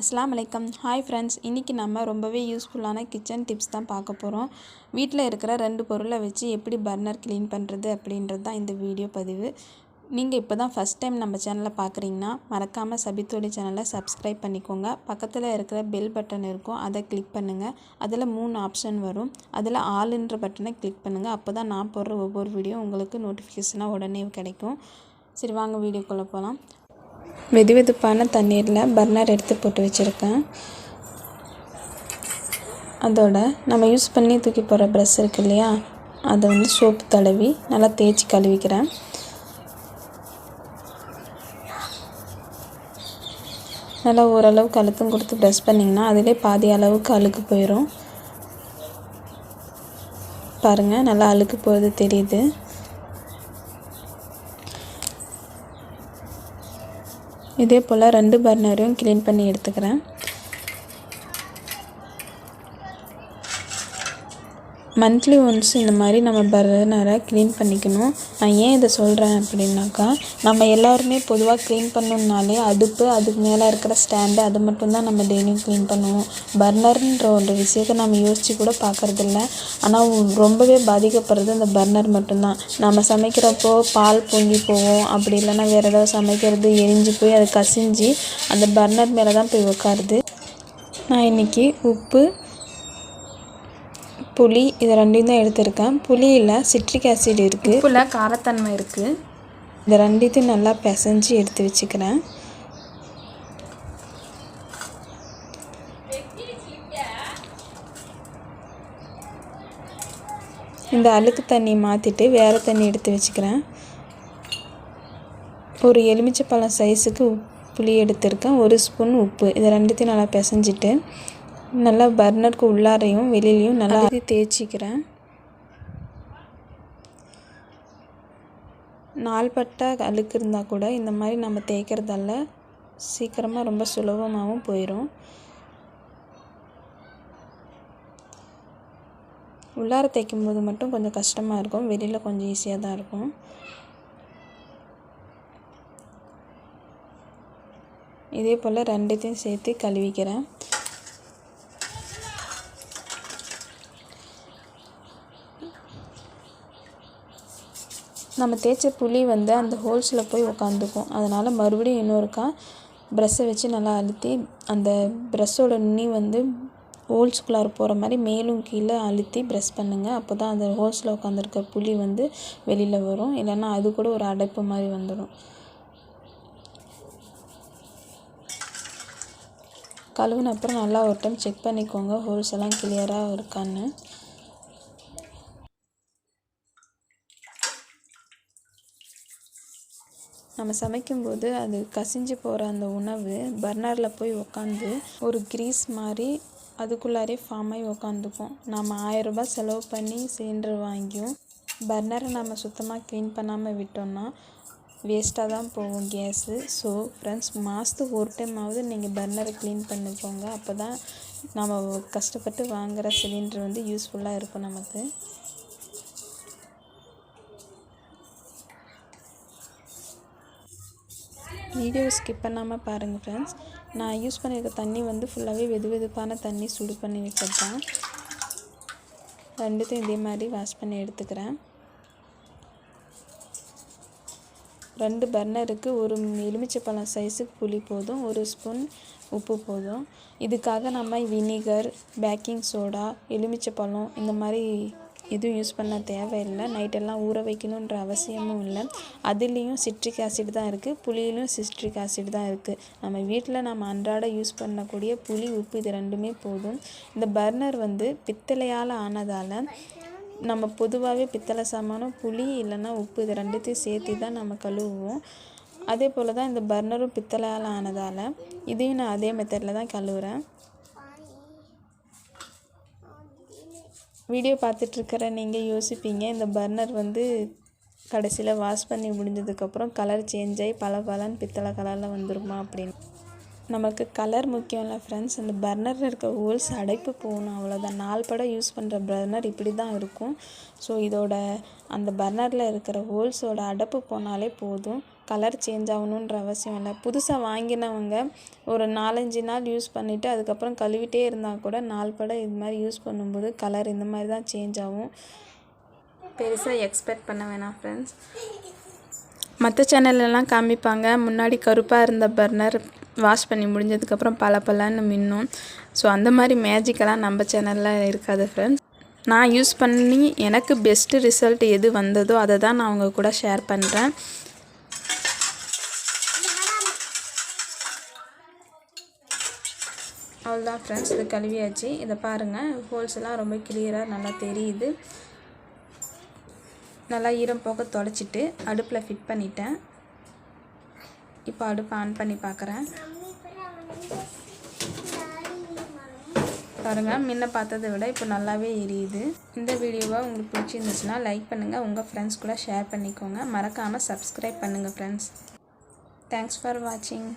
அஸ்லாம் வலைக்கம் hi friends இன்றைக்கி நம்ம ரொம்பவே யூஸ்ஃபுல்லான கிச்சன் டிப்ஸ் தான் பார்க்க போகிறோம் வீட்டில் இருக்கிற ரெண்டு பொருளை வச்சு எப்படி பர்னர் க்ளீன் பண்ணுறது அப்படின்றது தான் இந்த வீடியோ பதிவு. நீங்கள் இப்போ தான் ஃபஸ்ட் டைம் நம்ம சேனலை பார்க்குறீங்கன்னா மறக்காமல் சபித்தோடி சேனலை சப்ஸ்கிரைப் பண்ணிக்கோங்க. பக்கத்தில் இருக்கிற பெல் பட்டன் இருக்கும் அதை கிளிக் பண்ணுங்கள் அதில் மூணு ஆப்ஷன் வரும். அதில் ஆளுன்ற பட்டனை கிளிக் பண்ணுங்கள் அப்போ தான் நான் போடுற ஒவ்வொரு வீடியோ உங்களுக்கு நோட்டிஃபிகேஷனாக உடனே கிடைக்கும். சரி வாங்க வீடியோக்குள்ளே போகலாம் வெது வெதுப்பான தண்ணீரில் பர்னர் எடுத்து போட்டு வச்சுருக்கேன். அதோட நம்ம யூஸ் பண்ணி தூக்கி போகிற ப்ரெஷ் இருக்கு இல்லையா? அதை வந்து சோப்பு தடவி நல்லா தேய்ச்சி கழுவிக்கிறேன். நல்லா ஓரளவுக்கு அழுத்தம் கொடுத்து ப்ரெஷ் பண்ணிங்கன்னா அதிலே பாதி அளவுக்கு அழுக்கு போயிடும் பாருங்கள் நல்லா அழுக்கு போகிறது தெரியுது. இதே போல் ரெண்டு பர்னரையும் க்ளீன் பண்ணி எடுத்துக்கிறேன். மந்த்லி ஒன்ஸ் இந்த மாதிரி நம்ம பர்னரை க்ளீன் பண்ணிக்கணும். நான் ஏன் இதை சொல்கிறேன் அப்படின்னாக்கா நம்ம எல்லாருமே பொதுவாக க்ளீன் பண்ணணுன்னாலே அடுப்பு அதுக்கு மேலே இருக்கிற ஸ்டாண்டு அது மட்டும்தான் நம்ம டெய்லியும் க்ளீன் பண்ணுவோம். பர்னர்ன்ற ஒரு விஷயத்தை நம்ம யோசித்து கூட பார்க்குறதில்ல. ஆனால் ரொம்பவே பாதிக்கப்படுறது அந்த பர்னர் மட்டும்தான். நம்ம சமைக்கிறப்போ பால் பொங்கி போவோம் அப்படி இல்லைன்னா வேறு ஏதாவது சமைக்கிறது எரிஞ்சு போய் அது கசிஞ்சு அந்த பர்னர் மேலே தான் போய் உட்காருது நான் இன்றைக்கி உப்பு புளி இது ரெண்டையும் தான் எடுத்திருக்கேன். புளியில் சிட்ரிக் ஆசிட் இருக்குது உப்பில் காரத்தன்மை இருக்குது இது ரெண்டுத்தையும் நல்லா பிசைஞ்சு எடுத்து வச்சுக்கிறேன். இந்த அழுக்கு தண்ணி மாற்றிட்டு வேறு தண்ணி எடுத்து வச்சுக்கிறேன். ஒரு எலுமிச்சைப்பழம் சைஸுக்கு புளி எடுத்திருக்கேன். ஒரு ஸ்பூன் உப்பு. இதை ரெண்டுத்தையும் நல்லா பிசைஞ்சிட்டு நல்லா பர்னருக்கு உள்ளாரையும் வெளியிலையும் நல்லா தேய்ச்சிக்கிறேன். நாள்பட்ட அழுக்கு இருந்தால் கூட இந்த மாதிரி நம்ம தேய்க்கிறதால சீக்கிரமாக ரொம்ப சுலபமாகவும் போயிடும் உள்ளார தேய்க்கும் போது மட்டும் கொஞ்சம் கஷ்டமாக இருக்கும். வெளியில் கொஞ்சம் ஈஸியாக தான் இருக்கும். இதே போல் ரெண்டுத்தையும் சேர்த்து கழுவிக்கிறேன். நம்ம தேய்ச்ச புளி வந்து அந்த ஹோல்ஸில் போய் உக்காந்துக்கும். அதனால் மறுபடியும் இன்னொருக்கா ப்ரெஷ்ஷை வச்சு நல்லா அழுத்தி அந்த ப்ரெஷ்ஷோட நுனி வந்து ஹோல்ஸ்குள்ளார போகிற மாதிரி மேலும் கீழே அழுத்தி ப்ரெஷ் பண்ணுங்கள் அப்போ தான் அந்த ஹோல்ஸில் உட்காந்துருக்க புளி வந்து வெளியில் வரும். இல்லைன்னா அது கூட ஒரு அடைப்பு மாதிரி வந்துடும் கழுவுன அப்புறம் நல்லா ஒரு டைம் செக் பண்ணிக்கோங்க. ஹோல்ஸ் எல்லாம் கிளியராக இருக்கான்னு. நம்ம சமைக்கும்போது அது கசிஞ்சு போகிற அந்த உணவு பர்னரில் போய் உக்காந்து ஒரு க்ரீஸ் மாதிரி அதுக்குள்ளாரே ஃபார்ம் ஆகி உக்காந்துக்கும் நம்ம ஆயரரூபா செலவு பண்ணி சிலிண்டர் வாங்கியும் பர்னரை நம்ம சுத்தமாக க்ளீன் பண்ணாமல் விட்டோம்னா வேஸ்ட்டாக தான் போகும் கேஸு ஸோ ஃப்ரெண்ட்ஸ் மாதத்துக்கு ஒரு டைமாவது நீங்கள் பர்னரை க்ளீன் பண்ணிக்கோங்க. அப்போ தான் நம்ம கஷ்டப்பட்டு வாங்குகிற சிலிண்டர் வந்து யூஸ்ஃபுல்லாக இருக்கும் நமக்கு. வீடியோ ஸ்கிப் பண்ணாமல் பாருங்கள் ஃப்ரெண்ட்ஸ் நான் யூஸ் பண்ணியிருக்க தண்ணி வந்து ஃபுல்லாகவே வெது வெதுப்பான தண்ணி சுடு பண்ணி வச்சது தான் ரெண்டுத்தையும் இதே மாதிரி வாஷ் பண்ணி எடுத்துக்கிறேன். ரெண்டு பர்னருக்கு ஒரு எலுமிச்சைப்பழம் சைஸுக்கு புளி போதும். ஒரு ஸ்பூன் உப்பு போதும். இதுக்காக நம்ம வினிகர் பேக்கிங் சோடா எலுமிச்சைப்பழம் இந்த மாதிரி எதுவும் யூஸ் பண்ண தேவையில்லை. நைட்டெல்லாம் ஊற வைக்கணுன்ற அவசியமும் இல்லை. அதுலேயும் சிட்ரிக் ஆசிட் தான் இருக்குது புளியிலும் சிட்ரிக் ஆசிட் தான் இருக்குது நம்ம வீட்டில் நம்ம அன்றாட யூஸ் பண்ணக்கூடிய புளி உப்பு இது ரெண்டுமே போதும். இந்த பர்னர் வந்து பித்தளையால் ஆனதால் நம்ம பொதுவாகவே பித்தளை சாமானும் புளி இல்லைன்னா உப்பு இது ரெண்டுத்தையும் சேர்த்து தான் நம்ம கழுவுவோம். அதே போல் தான் இந்த பர்னரும் பித்தளையால் ஆனதால் இதையும் நான் அதே மெத்தடில் தான் கழுவுறேன். வீடியோ பார்த்துட்ருக்கிற நீங்கள் யோசிப்பீங்க. இந்த பர்னர் வந்து கடைசியில் வாஷ் பண்ணி முடிஞ்சதுக்கப்புறம் கலர் சேஞ்ச் ஆகி பல பலன்னு பித்தளை கலரில் வந்துருமா அப்படின்னு. நமக்கு கலர் முக்கியம் இல்லை ஃப்ரெண்ட்ஸ் அந்த பர்னரில் இருக்க ஹோல்ஸ் அடைப்பு போகணும். அவ்வளோதான் நாலு படம் யூஸ் பண்ணுற பர்னர் இப்படி தான் இருக்கும். ஸோ இதோட அந்த பர்னரில் இருக்கிற ஹோல்ஸோட அடைப்பு போனாலே போதும். கலர் சேஞ்ச் ஆகணுன்ற அவசியம் இல்லை. புதுசாக வாங்கினவங்க ஒரு நாலஞ்சு நாள் யூஸ் பண்ணிவிட்டு அதுக்கப்புறம் கழுவிட்டே இருந்தால் கூட நாள் பட இது மாதிரி யூஸ் பண்ணும்போது கலர் இந்த மாதிரி தான் சேஞ்ச் ஆகும். பெருசாக எக்ஸ்பெக்ட் பண்ண வேணாம் ஃப்ரெண்ட்ஸ் மற்ற சேனல்லலாம் காமிப்பாங்க. முன்னாடி கருப்பாக இருந்த பர்னர் வாஷ் பண்ணி முடிஞ்சதுக்கப்புறம் பல பலன்னு மின்னும். ஸோ அந்த மாதிரி மேஜிக்கெல்லாம் நம்ம சேனலில் இருக்காது ஃப்ரெண்ட்ஸ் நான் யூஸ் பண்ணி எனக்கு பெஸ்ட்டு ரிசல்ட் எது வந்ததோ அதை தான் நான் அவங்க கூட ஷேர் பண்ணுறேன் அவ்வளோதான் ஃப்ரெண்ட்ஸ் இது கழுவியாச்சு. இதை பாருங்கள் ஹோல்ஸ் எல்லாம் ரொம்ப கிளியராக நல்லா தெரியுது. நல்லா ஈரம் போக தொடச்சிட்டு அடுப்பில் ஃபிட் பண்ணிட்டேன். இப்போ அடுப்பை ஆன் பண்ணி பார்க்குறேன். பாருங்கள் முன்ன பார்த்ததை விட இப்போ நல்லாவே எரியுது. இந்த வீடியோவை உங்களுக்கு பிடிச்சிருந்துச்சுன்னா லைக் பண்ணுங்கள் உங்கள் ஃப்ரெண்ட்ஸ் கூட ஷேர் பண்ணிக்கோங்க. மறக்காமல் சப்ஸ்கிரைப் பண்ணுங்கள் ஃப்ரெண்ட்ஸ் தேங்க்ஸ் ஃபார் வாட்சிங்